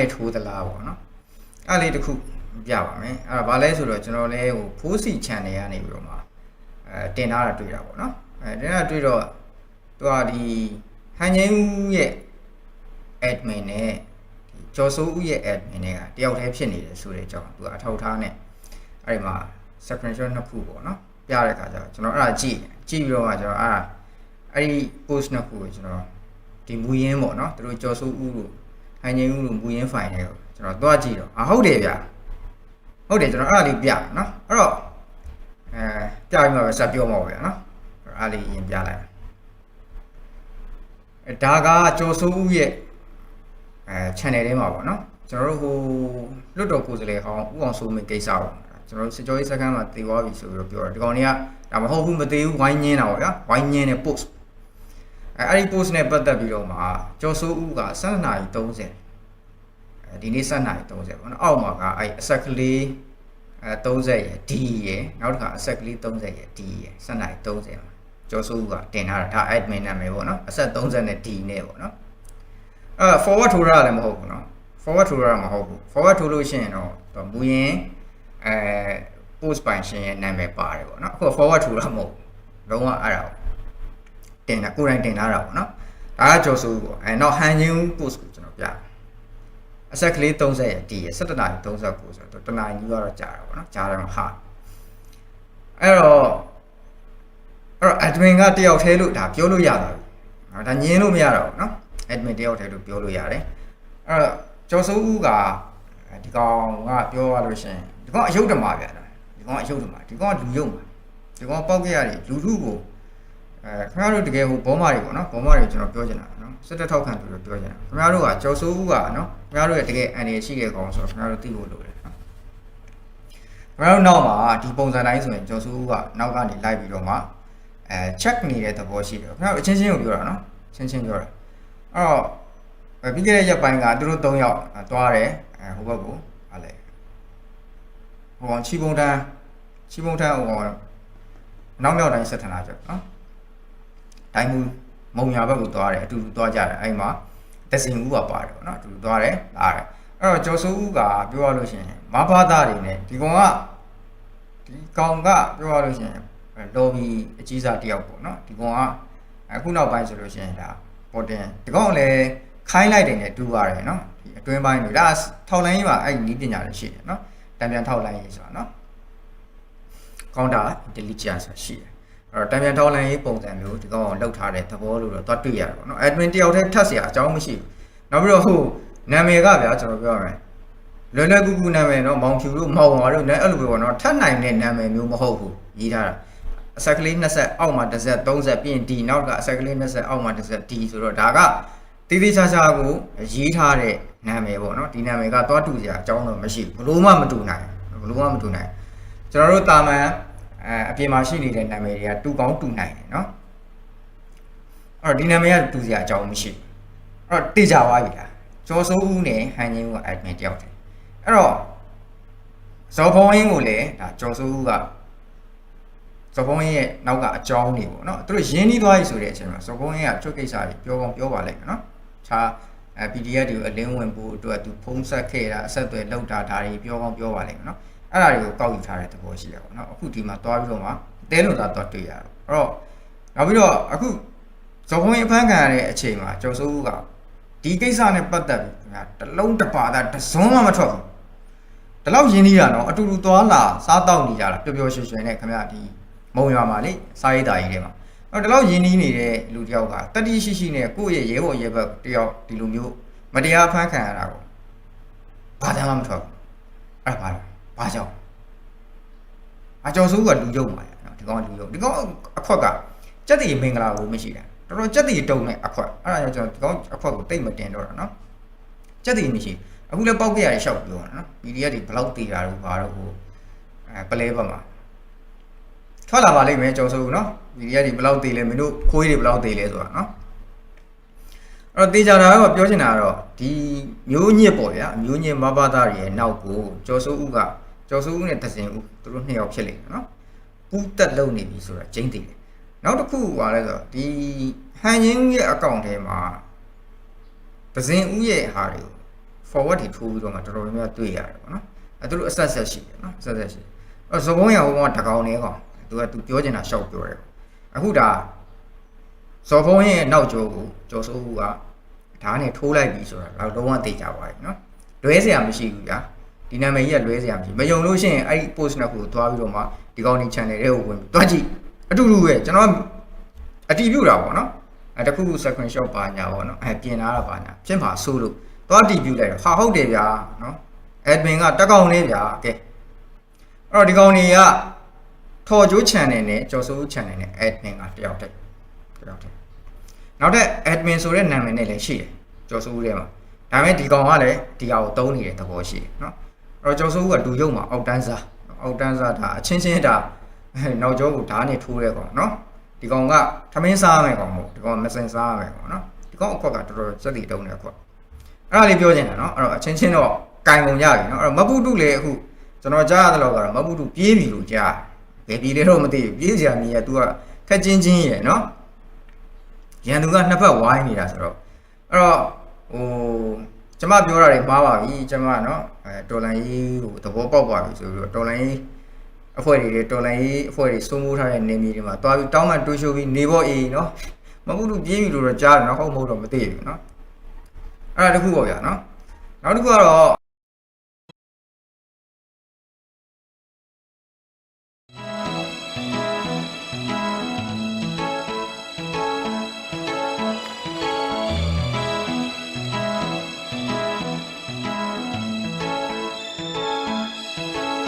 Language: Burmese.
နဲ့ထိုးသလားပေါ့နော်အဲ့လေးတစ်ခုပြပါမယ်အဲ့ဒါဘာလဲဆိုတော့ကျွန်တော်လည်းဟိုဖိုးစီ channel ကနေပြီးတော့မှအဲတင်ထားတာတွေ့တာပေါ့နော်အဲတင်တာတွေ့တော့သူကဒီဟန်ငိမ့်ဦးရဲ့ admin နဲ့ဒီကျော်စိုးဦးရဲ့ admin နဲ့ကတယောက်တည်းဖြစ်နေတယ်ဆိုတဲ့အကြောင်းသူကအထောက်ထားနဲ့အဲ့ဒီမှာ screenshot နှစ်ခုပေါ့နော်ပြတဲ့အခါကျတော့ကျွန်တော်အဲ့ဒါကြည့်ကြည့်ပြီးတော့မှကျွန်တော်အဲ့ဒါအဲ့ဒီ post နှစ်ခုကိုကျွန်တော်ဒီမူရင်းပေါ့နော်သူတို့ကျော်စိုးဦးလို့ ဟန်ငိမ့်ဦးလို့မူရင်း file တွေကိုကျွန်တော်သွားကြည့်တော့အာဟုတ်တယ်ဗျဟုတ်တယ်ကျွန်တော်အဲ့ဒါလေးပြနော်အဲ့တော့အဲပြပြီးမှပဲဆက်ပြောမှာပါဗျာနော်အဲ့ဒါလေးရင်ပြလိုက်အဲဒါကကျော်စိုးဦးရဲ့အဲ channel ထဲမှာပေါ့နော်ကျွန်တော်တို့ဟိုလွတ်တော်ကိုယ်စားလှယ်ဟောင်းဥအောင်စိုးမင်းကိစ္စပေါ့ကျွန်တော်တို့စစ်ကြောရေးစခန်းမှာတည်သွားပြီဆိုပြီးတော့ပြောတယ်ဒီကောင်တွေကဒါမဟုတ်ဘူးမသေးဘူးဝိုင်းညင်းတာပေါ့ဗျာဝိုင်းညင်းတဲ့ post အဲအဲ့ဒီ post နဲ့ပတ်သက်ပြီးတော့မှကျော်စိုးဦးက7နာရီ30အဲဒီနေ့7နာရီ30ပေါ့နော်အောက်မှာကအဲ့အဆက်ကလေးအဲ30ရယ် D ရယ်နောက်တစ်ခါအဆက်ကလေး30ရယ် D ရယ်7နာရီ30မှာကျော်စိုးဦးကတင်ထားတာဒါ admin နာမည်ပေါ့နော်အဆက်30နဲ့ D နဲ့ပေါ့နော်အဲ forward ထိုးရတာလည်းမဟုတ်ဘူးနော် forward ထိုးရတာမဟုတ်ဘူး forward ထိုးလို့ရှိရင်တော့မူရင်းအဲ post ပိုင်ရှင်ရဲ့နာမည်ပါတယ်ပေါ့နော်အခု forward ထိုးတာမဟုတ်ဘူးလုံးဝအဲ့ဒါ တင်တာကိုယ်တိုင်တင်ထားတာပေါ့နော်ဒါကကြော်ဆိုပေါ့အဲနောက်ဟန်ချင်း course ကိုကျွန်တော်ပြအဆက်ကလေး30ရတီရ17နာရီ39ဆိုတော့တနာရီကြီးတော့ကြာတာပေါ့နော်ကြာတယ်ဟာအဲ့တော့အဲ့တော့ admin ကတယောက်တည်းလို့ဒါပြောလို့ရတာပဲဒါညင်းလို့မရတော့ဘူးနော် admin တယောက်တည်းလို့ပြောလို့ရတယ်အဲ့တော့ကျော်စိုးဦးကဒီကောင်ကပြောရလို့ရှင်ဒီကောင်အယုဒ္ဓမာပြန်တာဒီကောင်အယုဒ္ဓမာဒီကောင်လူယုံမာဒီကောင်ပေါက်ကြရတယ်လူထုကို အဲခင်ဗျားတို့တကယ်ဟိုဘောမတွေပေါ့နော်ဘောမတွေကျွန်တော်ပြောချင်တာနော်စစ်တပ်ထောက်ခံသူတို့ပြောချင်တာခင်ဗျားတို့ကကျော်စိုးဦးကနော်ခင်ဗျားတို့ရဲ့တကယ်အန်ရရှိတဲ့ကောင်ဆိုတော့ခင်ဗျားတို့သိဖို့လိုတယ်နော်ခင်ဗျားတို့နောက်မှာဒီပုံစံတိုင်းဆိုရင်ကျော်စိုးဦးကနောက်ကနေလိုက်ပြီးတော့မှအဲ check နေတဲ့သဘောရှိတယ်ခင်ဗျားတို့အချင်းချင်းကိုပြောတာနော်ချင်းချင်းပြောတာအဲ့တော့အဲပြီးခဲ့တဲ့ရက်ပိုင်းကသူတို့၃ယောက်အဲသွားတယ်အဲဟိုဘက်ကိုဟာလေဟိုကောင်ချီပုံတန်းချီပုံတန်းဟိုကောင်နောက်မြောက်တိုင်းဆက်ထနာကြနော် တိုင်းမူမုံညာဘက်ကိုသွားတယ်အတူတူသွားကြတယ်အဲ့မှာတစင်ဦးကပါတယ်ပေါ့နော်အတူတူသွားတယ်လာတယ်အဲ့တော့ကျော်စိုးဦးကပြောရလို့ရှိရင်မဘာသားတွေနဲ့ဒီကောင်ကဒီကောင်ကပြောရလို့ရှိရင်လော်ဘီအကြီးစားတယောက်ပေါ့နော်ဒီကောင်ကအခုနောက်ပိုင်းဆိုလို့ရှိရင်ဒါပေါ်တင်ဒီကောင်လည်းခိုင်းလိုက်တယ်နဲ့တူရတယ်နော်ဒီအတွင်းပိုင်းတွေဒါထောက်လိုင်းကြီးပါအဲ့ဒီနီးပညာတွေရှိတယ်နော်တံပြန်ထောက်လိုင်းကြီးဆိုတာနော် counter intelligence ဆိုတာရှိတယ် အဲ့တော့တံပြန်ထောက်လိုင်းကြီးပုံစံမျိုးဒီကောင်ကလောက်ထားတဲ့သဘောလို့တော့သွားတွေ့ရတယ်ပေါ့နော် admin တယောက်တည်းထပ်เสียအကြောင်းမရှိဘူးနောက်ပြီးတော့ဟိုနာမည်ကဗျာကျွန်တော်ပြောရမယ်လွယ်လွယ်ကူကူနာမည်နော်မောင်ဖြူလို့မောင်ဝါတို့လည်းအဲ့လိုပဲပေါ့နော်ထပ်နိုင်တဲ့နာမည်မျိုးမဟုတ်ဘူးရေးထားတာအဆက်ကလေး20အောက်မှာတစ်ဆက်30ပြီးရင် D နောက်ကအဆက်ကလေး20အောက်မှာတစ်ဆက် D ဆိုတော့ဒါကတိတိကျကျကိုရေးထားတဲ့နာမည်ပေါ့နော်ဒီနာမည်ကသွားတူစရာအကြောင်းတော့မရှိဘူးဘလို့မှမတူနိုင်ဘလို့မှမတူနိုင်ကျွန်တော်တို့တာမန် အဲအပြင်မှာရှိနေတဲ့နာမည်တွေကတူကောင်းတူနိုင်တယ်နော်အဲ့တော့ဒီနာမည်ကတူစရာအကြောင်းမရှိဘူးအဲ့တော့တေချာသွားပြီလားကျော်စိုးဦးနဲ့ဟန်ချင်းဦးက admin တယောက်တည်းအဲ့တော့ဇော်ဖုံးအင်းကိုလည်းဒါကျော်စိုးဦးကဇော်ဖုံးရဲ့နောက်ကအကြောင်းတွေပေါ့နော်သူတို့ရင်းနှီးသွားပြီဆိုတဲ့အချိန်မှာဇော်ဖုံးရဲ့ချုပ်ကိစ္စတွေပြောကောင်းပြောပါလိမ့်မယ်နော်ခြားအဲ PDF တွေကိုအလင်းဝင်ဖို့အတွက်သူဖုံးဆက်ခဲ့တာအဆက်အသွယ်လောက်တာဒါတွေပြောကောင်းပြောပါလိမ့်မယ်နော် အဲ့ဒါတွေကိုကောက်ယူထားတဲ့သဘောရှိတယ်ပေါ့နော်အခုဒီမှာသွားပြီးတော့မှတဲလို့သာသွားတွေ့ရတော့အဲ့တော့နောက်ပြီးတော့အခုဇော်ဖုံးရဲ့ဖန်ခံရတဲ့အချိန်မှာကျော်စိုးဦးကဒီကိစ္စနဲ့ပတ်သက်ပြီးခင်ဗျာတလုံးတစ်ပါတာတစ်စုံမှမထွက်ဘူးဒီလောက်ရင်းနှီးတာနော်အတူတူသွားလာစားတောက်နေကြတာပျော်ပျော်ရွှင်ရွှင်နဲ့ခင်ဗျာဒီမုံရွာမှာလေစားရိတ်တာကြီးထဲမှာအဲ့တော့ဒီလောက်ယဉ်နီးနေတဲ့လူတယောက်ကတတိရှိရှိနဲ့ကိုယ့်ရဲ့ရဲဘော်ရဲဘက်တယောက်ဒီလိုမျိုးမတရားဖမ်းခံရတာကိုဘာသာမှမထွက်ဘူးအဲ့ဒါဘာလဲ ဘာကြောင့်အကျော်စိုးကလူယုံပါလေနော်ဒီကောင်ကလူယုံဒီကောင်အခွက်ကစက်တီမင်္ဂလာကိုမရှိတာတော်တော်စက်တီတုံနဲ့အခွက်အဲ့ဒါကြောင့်ကျွန်တော်ဒီကောင်အခွက်ကိုတိတ်မတင်တော့တာနော်စက်တီမရှိအခုလည်းပောက်ကြရရှောက်ပြောတာနော် PDF တွေဘလောက်တေတာတို့ဘာတို့ဟိုအဲပလဲဘက်မှာထွက်လာပါလိမ့်မယ်ကျော်စိုးဦးနော်ဒီရက်ဒီဘယ်လောက်သေးလဲမင်းတို့ခိုးတွေဘယ်လောက်သေးလဲဆိုတာနော်အဲ့တော့တေချာတာကတော့ပြောချင်တာကတော့ဒီမျိုးညစ်ပေါ့ဗျာမျိုးညစ်မဘာသားတွေရဲ့နောက်ကိုကျော်စိုးဦးက ကျော်စိုးဦးနဲ့တစင်ဦးသူတို့နှစ်ယောက်ဖြစ်လိမ့်မယ်နော်ပူးတက်လုံနေပြီဆိုတာကျင်းသေးတယ်နောက်တစ်ခုကလည်းဆိုတော့ဒီဟန်ရင်ရဲ့အကောင့်ထဲမှာတစင်ဦးရဲ့ဟာတွေကို forward တွေထိုးပြီးတော့မှတော်တော်များများတွေ့ရတယ်ပေါ့နော်အဲသူတို့အဆက်ဆက်ရှိတယ်နော်အဆက်ဆက်ရှိတယ်အဲသဘုံရဟိုကောင်ကတကောင်နေကောင်သူကသူပြောချင်တာရှောက်ပြောတယ်အခုဒါဇော်ဖုံးရဲ့နောက်ကျောကိုကျော်စိုးဦးကဓာတ်နဲ့ထိုးလိုက်ပြီဆိုတာတော့လုံးဝသိကြပါပြီနော်လွဲเสียမရှိဘူးဗျာ ဒီနာမည်ကြီးကလွဲစရာမရှိမယုံလို့ရှိရင်အဲ့ဒီ post နှစ်ခုကိုသွားပြီးတော့မှဒီကောင်နေ channel တွေကိုဝင်ပြီးသွားကြည့်အတူတူပဲကျွန်တော်အတီးပြူတာပေါ့နော်အဲတခုခု screenshot ပါညာပေါ့နော်အဲပြင်လာတာပါညာဖြစ်ပါဆိုလို့သွားတီးပြူလိုက်တော့ဟာဟုတ်တယ်ဗျာနော် admin ကတကောင်လေးဗျာကဲအဲ့တော့ဒီကောင်နေကထော်ကျိုး channel နဲ့ကျော်စိုး channel နဲ့ admin ကတယောက်တည်းတယောက်တည်းနောက်ထပ် admin ဆိုတဲ့နာမည်နဲ့လည်းရှိတယ်ကျော်စိုးထဲမှာဒါပေမဲ့ဒီကောင်ကလည်းဒီဟာကိုတုံးနေတဲ့သဘောရှိတယ်နော် တော့ကျောက်စိုးကဒူရုပ်မှာအောက်တန်းစားအောက်တန်းစားဒါအချင်းချင်းဒါနောက်ကျောကိုဓာတ်နဲ့ထိုးရဲကောင်နော်ဒီကောင်ကထမင်းစားရမယ်ကောင်မဟုတ်ဒီကောင်မစင်စားရမယ်ကောင်နော်ဒီကောင်အခွက်ကတော်တော်စက်တီတုံးတယ်အခွက်အဲ့ဒါလေးပြောချင်တာနော်အဲ့တော့အချင်းချင်းတော့ကင်ကုန်ကြပြီနော်အဲ့တော့မပုတုလည်းအခုကျွန်တော်ကြားရတဲ့လောက်ကတော့မပုတုပြေးပြီလို့ကြားဘယ်ပြေးလဲတော့မသိဘူးပြေးစရာမီးက तू ကခက်ချင်းချင်းရယ်နော်ရန်သူကနှစ်ဖက်ဝိုင်းနေတာဆိုတော့အဲ့တော့ဟို ကျမပြောတာတွေမှားပါပြီကျမနော်အဲတော်လန်ကြီးကိုသဘောပေါက်ပါပြီဆိုပြီးတော့တော်လန်ကြီးအဖွဲ့တွေတော်လန်ကြီးအဖွဲ့တွေစိုးမိုးထားတဲ့နေမြေတွေမှာသွားပြီးတောင်းပန်တွေးရှိုးပြီးနေဖို့အေးနော်မမှုလို့ပြင်းပြီလို့တော့ကြားတယ်နော်ဟုတ်မဟုတ်တော့မသိဘူးနော်အဲ့ဒါတခုပေါ့ဗျာနော်နောက်တစ်ခုကတော့